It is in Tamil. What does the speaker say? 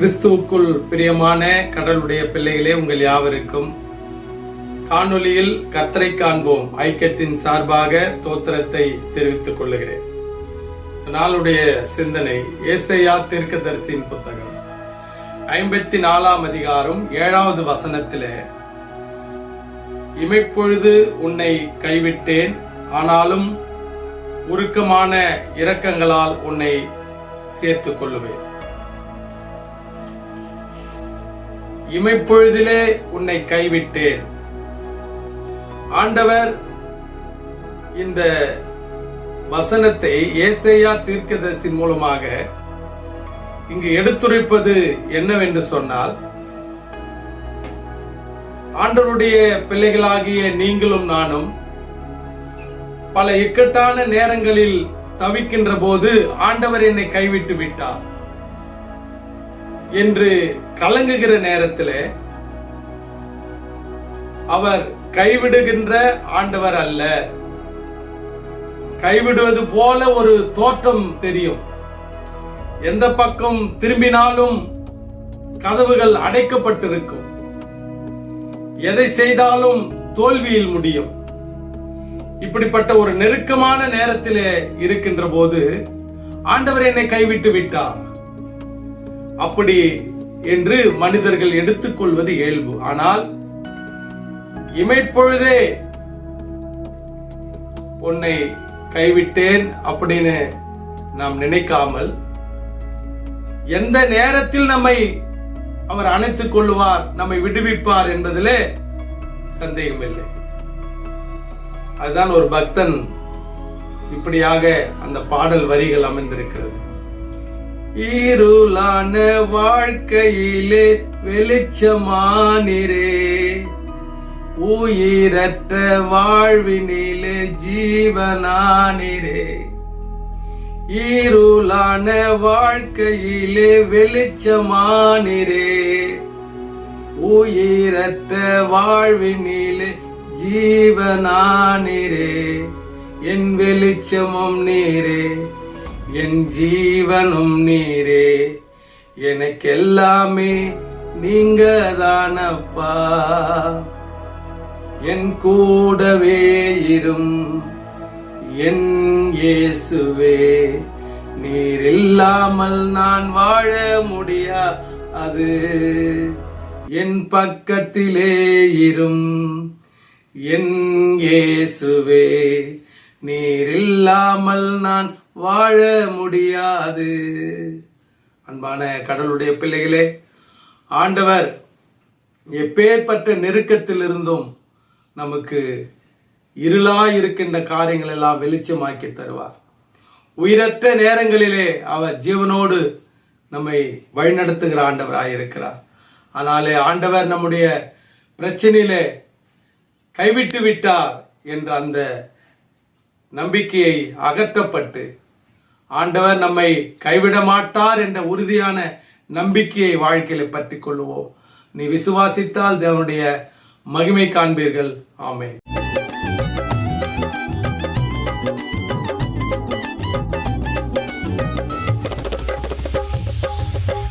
கிறிஸ்துவுக்குள் பிரியமான கடலுடைய பிள்ளைகளே உங்கள் யாவருக்கும் காணொளியில் கத்தரை காண்போம். ஐக்கியத்தின் சார்பாக தோத்திரத்தை தெரிவித்துக் கொள்ளுகிறேன். நாளுடைய சிந்தனை ஏசையா தீர்க்கதரிசியின் புத்தகம். ஐம்பத்தி நாலாம் அதிகாரம் ஏழாவது வசனத்திலே இமைப்பொழுது உன்னை கைவிட்டேன் ஆனாலும் உருக்கமான இரக்கங்களால் உன்னை சேர்த்துக் கொள்ளுவேன். இமைப்பொழுதிலே உன்னை கைவிட்டேன். ஆண்டவர் இந்த வசனத்தை ஏசையா தீர்க்கதரிசி மூலமாக இங்கு எடுத்துரைப்பது என்னவென்று சொன்னால் ஆண்டவருடைய பிள்ளைகளாகிய நீங்களும் நானும் பல இக்கட்டான நேரங்களில் தவிக்கின்ற போது ஆண்டவர் என்னை கைவிட்டு விட்டார். என்று கலங்குகிற நேரத்தில் அவர் கைவிடுகின்ற ஆண்டவர் அல்ல. கைவிடுவது போல ஒரு தோற்றம் தெரியும். எந்த பக்கம் திரும்பினாலும் கதவுகள் அடைக்கப்பட்டிருக்கும். எதை செய்தாலும் தோல்வியில் முடியும். இப்படிப்பட்ட ஒரு நெருக்கமான நேரத்திலே இருக்கின்ற போது ஆண்டவர் என்னை கைவிட்டு விட்டார். அப்படி என்று மனிதர்கள் எடுத்துக்கொள்வது இயல்பு. ஆனால் இமைப்பொழுதே உன்னை கைவிட்டேன் அப்படின்னு நாம் நினைக்காமல் எந்த நேரத்தில் நம்மை அவர் அணைத்துக் கொள்வார் நம்மை விடுவிப்பார் என்பதிலே சந்தேகமில்லை அதுதான் ஒரு பக்தன் இப்படியாக அந்த பாடல் வரிகள் அமைந்திருக்கிறது. ஈருளான வாழ்க்கையிலே வெளிச்சமானிரே. உயிரற்ற வாழ்வினிலே ஜீவனானிரே. ஈருளான வாழ்க்கையிலே வெளிச்சமானிரே. உயிரற்ற வாழ்வினிலே ஜீவனானிரே. என் வெளிச்சமும் நீரே. என் ஜீவனும் நீரே எனக்கெல்லாமே நீங்க தானப்பா என் கூடவே இரும் என் இயேசுவே நீர் இல்லாமல் நான் வாழ முடியா அது என் பக்கத்திலே இரும் என் இயேசுவே நீர் இல்லாமல் நான் வாழ முடியாது. அன்பான கடலுடைய பிள்ளைகளே ஆண்டவர் எப்பேற்பட்ட நெருக்கத்தில் இருந்தும் நமக்கு இருளாய் இருக்கின்ற காரியங்கள் எல்லாம் வெளிச்சமாக்கி தருவார். உயிரற்ற நேரங்களிலே அவர் ஜீவனோடு நம்மை வழிநடத்துகிற ஆண்டவராக இருக்கிறார் ஆனாலே ஆண்டவர் நம்முடைய பிரச்சனையிலே கைவிட்டு விட்டார் என்ற அந்த நம்பிக்கையை அகற்றப்பட்டு ஆண்டவர் நம்மை கைவிட மாட்டார் என்ற உறுதியான நம்பிக்கையை வாழ்க்கையில பற்றி கொள்ளுவோம். நீ விசுவாசித்தால் தேவனுடைய மகிமை காண்பீர்கள். ஆமென்.